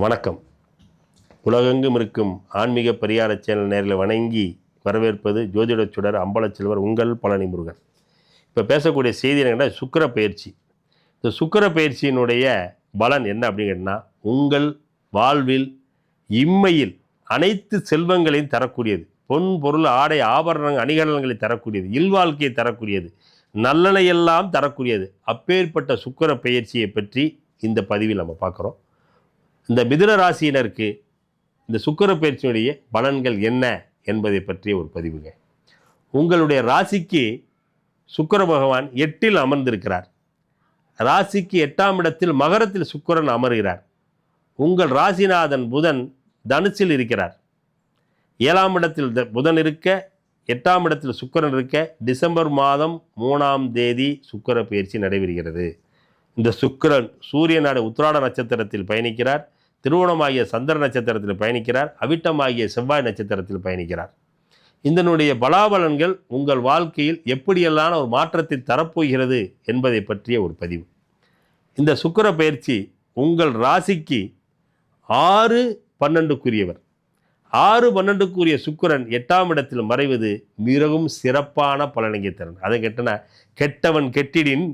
வணக்கம். உலகெங்கும் இருக்கும் ஆன்மீக பரிகார சேனல் நேரில் வணங்கி வரவேற்பது ஜோதிட சுடர் அம்பலச்செல்வர் உங்கள் பழனி முருகன். இப்போ பேசக்கூடிய செய்தி என்னென்னா சுக்கர பயிற்சி. இந்த சுக்கர பயிற்சியினுடைய பலன் என்ன அப்படிங்கன்னா உங்கள் வாழ்வில் இம்மையில் அனைத்து செல்வங்களையும் தரக்கூடியது. பொன் பொருள் ஆடை ஆபரணங்கள் அணிகலன்களை தரக்கூடியது. இல்வாழ்க்கையை தரக்கூடியது. நல்லனையெல்லாம் தரக்கூடியது. அப்பேற்பட்ட சுக்கிர பயிற்சியை பற்றி இந்த பதிவில் நம்ம பார்க்குறோம். இந்த மிதுன ராசியினருக்கு இந்த சுக்கிர பயிற்சியுடைய பலன்கள் என்ன என்பதை பற்றிய ஒரு பதிவுங்க. உங்களுடைய ராசிக்கு சுக்கிர பகவான் எட்டில் அமர்ந்திருக்கிறார். ராசிக்கு எட்டாம் இடத்தில் மகரத்தில் சுக்கிரன் அமர்கிறார். உங்கள் ராசிநாதன் புதன் தனுசில் இருக்கிறார். ஏழாம் இடத்தில் த- புதன் இருக்க எட்டாம் இடத்தில் சுக்கரன் இருக்க டிசம்பர் மாதம் மூணாம் தேதி சுக்கிர பயிற்சி நடைபெறுகிறது. இந்த சுக்கிரன் சூரியனாட உத்திராட நட்சத்திரத்தில் பயணிக்கிறார். திருவோணமாகிய சந்திர நட்சத்திரத்தில் பயணிக்கிறார். அவிட்டமாகிய செவ்வாய் நட்சத்திரத்தில் பயணிக்கிறார். இதனுடைய பலாபலன்கள் உங்கள் வாழ்க்கையில் எப்படியெல்லாம் ஒரு மாற்றத்தை தரப்போகிறது என்பதை பற்றிய ஒரு பதிவு. இந்த சுக்கிர பயிற்சி உங்கள் ராசிக்கு ஆறு பன்னெண்டுக்குரியவர். ஆறு பன்னெண்டுக்குரிய சுக்கிரன் எட்டாம் இடத்தில் மறைவது மிகவும் சிறப்பான பலனங்கை திறன் அதை கெட்டன கெட்டவன் கெட்டிடின்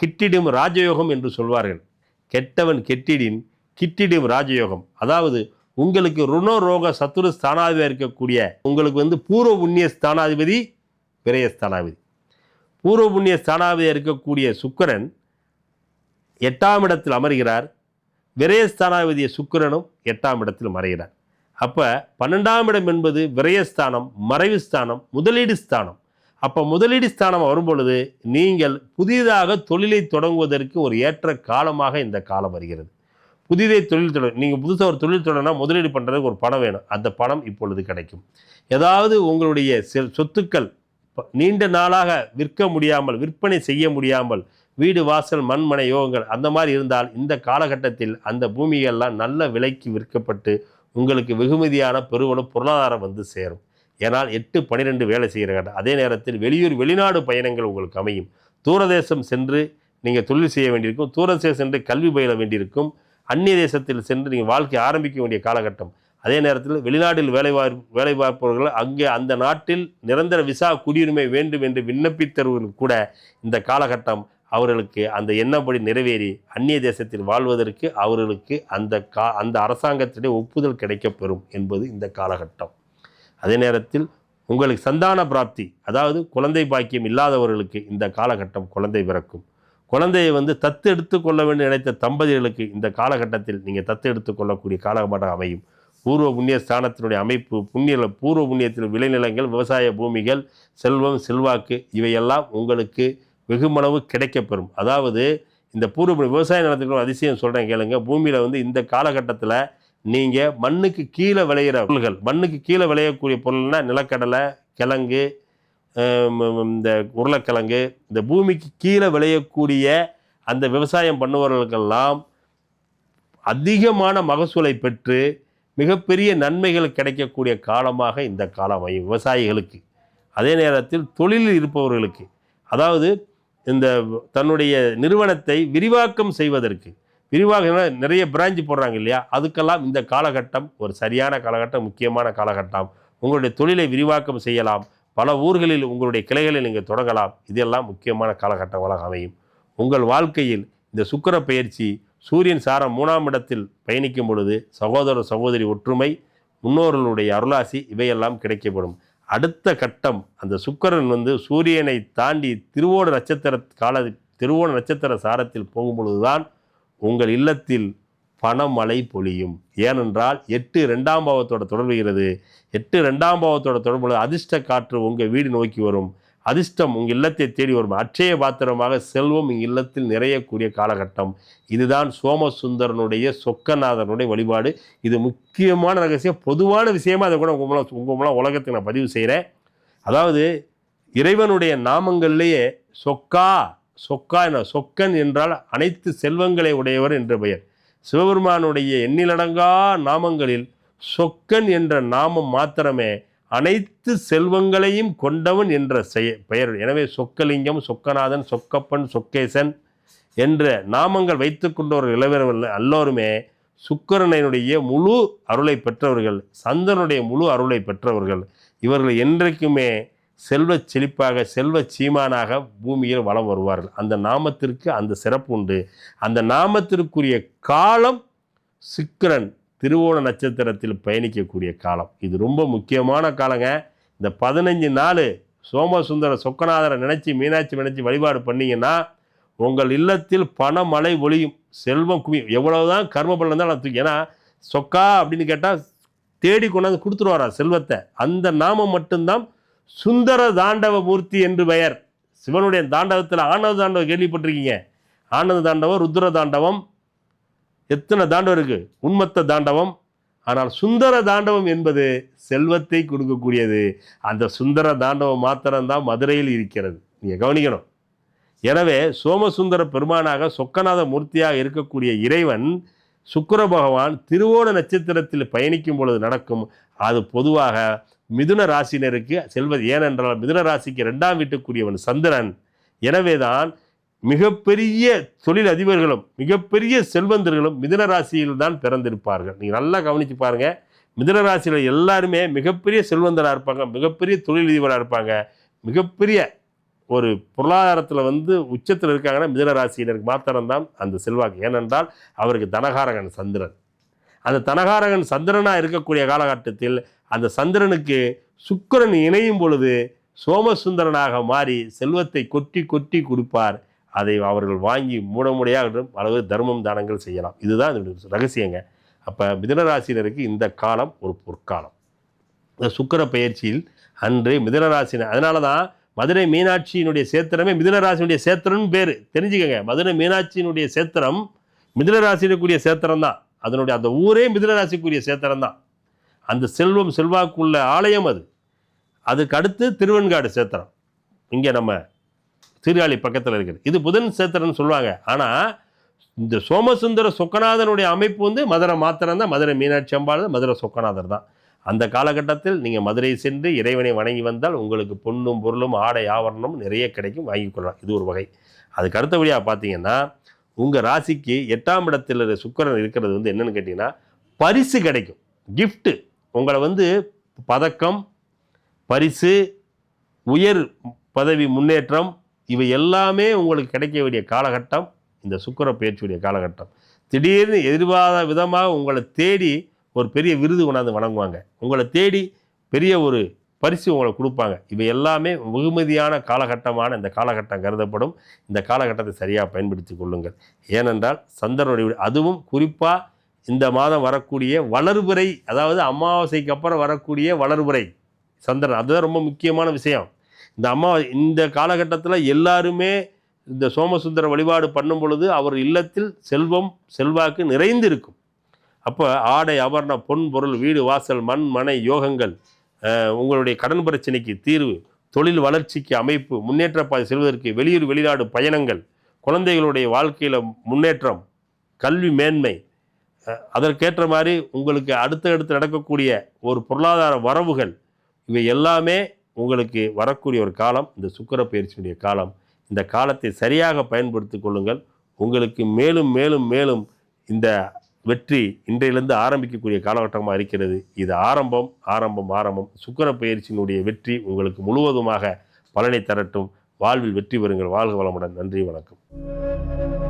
கிட்டிடும் ராஜயோகம் என்று சொல்வார்கள். கெட்டவன் கெட்டிடின் கிட்டிடும் ராஜயோகம். அதாவது உங்களுக்கு ருணரோக சத்துரு ஸ்தானாதிபதியாக இருக்கக்கூடிய உங்களுக்கு வந்து பூர்வ புண்ணிய ஸ்தானாதிபதி விரய ஸ்தானாதிபதி. பூர்வ புண்ணிய ஸ்தானாதிபதியாக இருக்கக்கூடிய சுக்கிரன் எட்டாம் இடத்தில் அமர்கிறார். விரயஸ்தானாதிபதிய சுக்கிரனும் எட்டாம் இடத்தில் மறைகிறார். அப்போ பன்னெண்டாம் இடம் என்பது விரயஸ்தானம் மறைவு ஸ்தானம் முதலீடு ஸ்தானம். அப்போ முதலீடு ஸ்தானம் வரும்பொழுது நீங்கள் புதிதாக தொழிலை தொடங்குவதற்கு ஒரு ஏற்ற காலமாக இந்த காலம் வருகிறது. புதிதே தொழில் தொடர் நீங்கள் புதுசாக ஒரு தொழில் தொடங்கினா முதலீடு பண்ணுறதுக்கு ஒரு பணம் வேணும். அந்த பணம் இப்பொழுது கிடைக்கும். ஏதாவது உங்களுடைய சொத்துக்கள் ப- நீண்ட நாளாக விற்க முடியாமல் விற்பனை செய்ய முடியாமல் வீடு வாசல் மண்மனை யோகங்கள் அந்த மாதிரி இருந்தால் இந்த காலகட்டத்தில் அந்த பூமியெல்லாம் நல்ல விலைக்கு விற்கப்பட்டு உங்களுக்கு வெகுமதியான பெருவனும் பொருளாதாரம் வந்து சேரும். ஏனால் எட்டு பனிரெண்டு வேலை செய்கிற கட்டம் அதே நேரத்தில் வெளியூர் வெளிநாடு பயணங்கள் உங்களுக்கு அமையும். தூரதேசம் சென்று நீங்கள் தொழில் செய்ய வேண்டியிருக்கும். தூரதேசம் சென்று கல்வி பயில வேண்டியிருக்கும். அந்நிய தேசத்தில் சென்று நீங்கள் வாழ்க்கை ஆரம்பிக்க வேண்டிய காலகட்டம். அதே நேரத்தில் வெளிநாட்டில் வேலை வார் வேலை பார்ப்பவர்கள் அங்கே அந்த நாட்டில் நிரந்தர விசா குடியுரிமை வேண்டும் என்று விண்ணப்பித்தவர்கள் கூட இந்த காலகட்டம் அவர்களுக்கு அந்த எண்ணப்படி நிறைவேறி அந்நிய தேசத்தில் வாழ்வதற்கு அவர்களுக்கு அந்த கா அந்த அரசாங்கத்திலே ஒப்புதல் கிடைக்கப்பெறும் என்பது இந்த காலகட்டம். அதே நேரத்தில் உங்களுக்கு சந்தான பிராப்தி அதாவது குழந்தை பாக்கியம் இல்லாதவர்களுக்கு இந்த காலகட்டம் குழந்தை பிறக்கும். குழந்தையை வந்து தத்து எடுத்துக்கொள்ள வேண்டும் நினைத்த தம்பதிகளுக்கு இந்த காலகட்டத்தில் நீங்கள் தத்து எடுத்துக்கொள்ளக்கூடிய காலகட்டம் அமையும். பூர்வ புண்ணிய ஸ்தானத்தினுடைய அமைப்பு புண்ணிய பூர்வ புண்ணியத்தில் விளைநிலங்கள் விவசாய பூமிகள் செல்வம் செல்வாக்கு இவையெல்லாம் உங்களுக்கு வெகுமளவு கிடைக்கப்பெறும். அதாவது இந்த பூர்வ விவசாய நிலத்துக்கு அதிசயம் சொல்கிறேன் கேளுங்க. பூமியில் வந்து இந்த காலகட்டத்தில் நீங்கள் மண்ணுக்கு கீழே விளையிற பொருள்கள் மண்ணுக்கு கீழே விளையக்கூடிய பொருள்னால் நிலக்கடலை கிழங்கு இந்த உருளைக்கிழங்கு இந்த பூமிக்கு கீழே விளையக்கூடிய அந்த விவசாயம் பண்ணுபவர்களுக்கெல்லாம் அதிகமான மகசூலை பெற்று மிகப்பெரிய நன்மைகள் கிடைக்கக்கூடிய காலமாக இந்த காலம் அமையும் விவசாயிகளுக்கு. அதே நேரத்தில் தொழிலில் இருப்பவர்களுக்கு. அதாவது இந்த தன்னுடைய நிறுவனத்தை விரிவாக்கம் செய்வதற்கு. விரிவாக நிறைய பிரான்ச் போடுறாங்க இல்லையா? அதுக்கெல்லாம் இந்த காலகட்டம் ஒரு சரியான காலகட்டம் முக்கியமான காலகட்டம். உங்களுடைய தொழிலை விரிவாக்கம் செய்யலாம். பல ஊர்களில் உங்களுடைய கிளைகளை நீங்கள் தொடங்கலாம். இதெல்லாம் முக்கியமான காலகட்டங்களாக அமையும். உங்கள் வாழ்க்கையில் இந்த சுக்கிர பயிற்சி சூரியன் சாரம் மூணாம் இடத்தில் பயணிக்கும் பொழுது சகோதர சகோதரி ஒற்றுமை முன்னோர்களுடைய அருளாசி இவையெல்லாம் கிடைக்கப்படும். அடுத்த கட்டம் அந்த சுக்கிரன் வந்து சூரியனை தாண்டி திருவோண நட்சத்திர கால திருவோண நட்சத்திர சாரத்தில் போகும் பொழுதுதான் உங்கள் இல்லத்தில் பணமழை பொழியும். ஏனென்றால் எட்டு ரெண்டாம் பாவத்தோட தொடர்புகிறது எட்டு ரெண்டாம் பாவத்தோட தொடர்பு அதிர்ஷ்ட காற்று உங்கள் வீடு நோக்கி வரும். அதிர்ஷ்டம் உங்கள் இல்லத்தை தேடி வரும். அட்சய பாத்திரமாக செல்வம் இங்கே இல்லத்தில் நிறையக்கூடிய காலகட்டம். இதுதான் சோமசுந்தரனுடைய சொக்கநாதனுடைய வழிபாடு. இது முக்கியமான ரகசியம் பொதுவான விஷயமா அதை கூட உங்கள் மூலம் உங்கள் மூலம் உலகத்துக்கு நான் பதிவு செய்கிறேன் அதாவது இறைவனுடைய நாமங்கள்லேயே சொக்கா சொக்கா என சொக்கன் என்றால் அனைத்து செல்வங்களை உடையவர் என்ற பெயர். சிவபெருமானுடைய எண்ணிலடங்கா நாமங்களில் சொக்கன் என்ற நாமம் மாத்திரமே அனைத்து செல்வங்களையும் கொண்டவன் என்ற செய பெயர். எனவே சொக்கலிங்கம் சொக்கநாதன் சொக்கப்பன் சொக்கேசன் என்ற நாமங்கள் வைத்து கொண்டவர்கள் இளவரவர்கள் எல்லோருமே சுக்கிரனுடைய முழு அருளை பெற்றவர்கள் சந்திரனுடைய முழு அருளை பெற்றவர்கள். இவர்கள் என்றைக்குமே செல்வ செழிப்பாக செல்வ சீமானாக பூமியில் வலம் வருவார்கள். அந்த நாமத்திற்கு அந்த சிறப்பு உண்டு. அந்த நாமத்திற்குரிய காலம் சிக்கரன் திருவோண நட்சத்திரத்தில் பயணிக்கக்கூடிய காலம். இது ரொம்ப முக்கியமான காலங்க. இந்த பதினஞ்சு நாள் சோமசுந்தர சொக்கநாதரை நினச்சி மீனாட்சி நினச்சி வழிபாடு பண்ணீங்கன்னா உங்கள் இல்லத்தில் பணமழை ஒளியும் செல்வம் குவியும். எவ்வளவுதான் கர்ம பலன் தான் தூக்கி ஏன்னா சொக்கா அப்படின்னு கேட்டால் தேடி கொண்டாந்து கொடுத்துருவாரா செல்வத்தை. அந்த நாமம் மட்டும்தான் சுந்தர தாண்டவ மூர்த்தி என்று பெயர். சிவனுடைய தாண்டவத்தில் ஆனந்த தாண்டவம் கேள்விப்பட்டிருக்கீங்க. ஆனந்த தாண்டவம் ருத்ர தாண்டவம் எத்தனை தாண்டவம் இருக்குது உண்மத்த தாண்டவம். ஆனால் சுந்தர தாண்டவம் என்பது செல்வத்தை கொடுக்கக்கூடியது. அந்த சுந்தர தாண்டவம் மாத்திரம்தான் மதுரையில் இருக்கிறது. நீங்கள் கவனிக்கணும். எனவே சோமசுந்தர பெருமானாக சொக்கநாத மூர்த்தியாக இருக்கக்கூடிய இறைவன் சுக்கர பகவான் திருவோண நட்சத்திரத்தில் பயணிக்கும் பொழுது நடக்கும். அது பொதுவாக மிதுன ராசினருக்கு செல்வது ஏனென்றால் மிதுன ராசிக்கு ரெண்டாம் வீட்டுக்குரியவன் சந்திரன். எனவேதான் மிகப்பெரிய தொழில் அதிபர்களும் மிகப்பெரிய செல்வந்தர்களும் மிதுன ராசியில் தான் பிறந்திருப்பார்கள். நீங்கள் நல்லா கவனித்து பாருங்கள் மிதுன ராசியில் எல்லாருமே மிகப்பெரிய செல்வந்தராக இருப்பாங்க மிகப்பெரிய தொழிலதிபராக இருப்பாங்க. மிகப்பெரிய ஒரு பொருளாதாரத்தில் வந்து உச்சத்தில் இருக்காங்கன்னா மிதுன ராசியினருக்கு மாத்திரம்தான் அந்த செல்வாக்கு. ஏனென்றால் அவருக்கு தனகாரகன் சந்திரன். அந்த தனகாரகன் சந்திரனாக இருக்கக்கூடிய காலகட்டத்தில் அந்த சந்திரனுக்கு சுக்கிரன் இணையும் பொழுது சோமசுந்தரனாக மாறி செல்வத்தை கொட்டி கொட்டி கொடுப்பார். அதை அவர்கள் வாங்கி மூடமுடையாக அளவு தர்மம் தானங்கள் செய்யலாம். இதுதான் ரகசியங்க. அப்போ மிதனராசினருக்கு இந்த காலம் ஒரு பொற்காலம். இந்த சுக்கிர பயிற்சியில் அன்று மிதனராசினர் அதனால தான் மதுரை மீனாட்சியினுடைய சேத்திரமே மிதுனராசினுடைய சேத்திரம்னு பேர். தெரிஞ்சுக்கங்க மதுரை மீனாட்சியினுடைய சேத்திரம் மிதுனராசினுக்குரிய சேத்திரம் தான் அதனுடைய அந்த ஊரே மிதுனராசிக்குரிய சேத்திரம் தான் அந்த செல்வம் செல்வாக்குள்ள ஆலயம் அது. அதுக்கு அடுத்து திருவெண்காடு சேத்திரம். இங்கே நம்ம சீர்காழி பக்கத்தில் இருக்குது. இது புதன் சேத்திரம்னு சொல்லுவாங்க. ஆனால் இந்த சோமசுந்தர சொக்கநாதனுடைய அமைப்பு வந்து மதுரை மாத்திரம் தான். மதுரை மீனாட்சி அம்பாள் தான், மதுரை சொக்கநாதர் தான். அந்த காலகட்டத்தில் நீங்கள் மதுரை சென்று இறைவனை வணங்கி வந்தால் உங்களுக்கு பொண்ணும் பொருளும் ஆடை ஆவரணமும் நிறைய கிடைக்கும் வாங்கிக் கொள்ளலாம். இது ஒரு வகை. அதுக்கு அடுத்தபடியாக பார்த்தீங்கன்னா உங்கள் ராசிக்கு எட்டாம் இடத்தில் சுக்கரன் இருக்கிறது வந்து என்னென்னு கேட்டிங்கன்னா பரிசு கிடைக்கும். கிஃப்ட்டு உங்களை வந்து பதக்கம் பரிசு உயர் பதவி முன்னேற்றம் இவை எல்லாமே உங்களுக்கு கிடைக்க வேண்டிய காலகட்டம் இந்த சுக்கிர பயிற்சியுடைய காலகட்டம். திடீர்னு எதிர்பாராத விதமாக உங்களை தேடி ஒரு பெரிய விருது கொண்டாந்து வணங்குவாங்க உங்களை தேடி பெரிய ஒரு பரிசு உங்களுக்கு கொடுப்பாங்க. இவை எல்லாமே வெகுமதியான காலகட்டமான இந்த காலகட்டம் கருதப்படும். இந்த காலகட்டத்தை சரியாக பயன்படுத்தி கொள்ளுங்கள். ஏனென்றால் சந்திரனுடைய அதுவும் குறிப்பாக இந்த மாதம் வரக்கூடிய வளர்புரை அதாவது அமாவாசைக்கு அப்புறம் வரக்கூடிய வளர்புரை சந்திரன் அதுதான் ரொம்ப முக்கியமான விஷயம். இந்த அம்மா இந்த காலகட்டத்தில் எல்லாருமே இந்த சோமசுந்தர வழிபாடு பண்ணும் பொழுது அவர் இல்லத்தில் செல்வம் செல்வாக்கு நிறைந்து இருக்கும் அப்போ ஆடை ஆபரண பொன் பொருள் வீடு வாசல் மண் மனை யோகங்கள் உங்களுடைய கடன் பிரச்சனைக்கு தீர்வு தொழில் வளர்ச்சிக்கு அமைப்பு முன்னேற்ற பாதை செல்வதற்கு வெளியூர் வெளிநாடு பயணங்கள் குழந்தைகளுடைய வாழ்க்கையில் முன்னேற்றம் கல்வி மேன்மை அதற்கேற்ற மாதிரி உங்களுக்கு அடுத்தடுத்து நடக்கக்கூடிய ஒரு பொருளாதார வரவுகள் இவை எல்லாமே உங்களுக்கு வரக்கூடிய ஒரு காலம் இந்த சுக்கர பயிற்சியினுடைய காலம். இந்த காலத்தை சரியாக பயன்படுத்தி கொள்ளுங்கள். உங்களுக்கு மேலும் மேலும் மேலும் இந்த வெற்றி இன்றையிலிருந்து ஆரம்பிக்கக்கூடிய காலகட்டமாக இருக்கிறது. இது ஆரம்பம் ஆரம்பம் ஆரம்பம். சுக்கர பயிற்சியினுடைய வெற்றி உங்களுக்கு முழுவதுமாக பலனை தரட்டும். வாழ்வில் வெற்றி பெறுங்கள். வாழ்க வளமுடன். நன்றி வணக்கம்.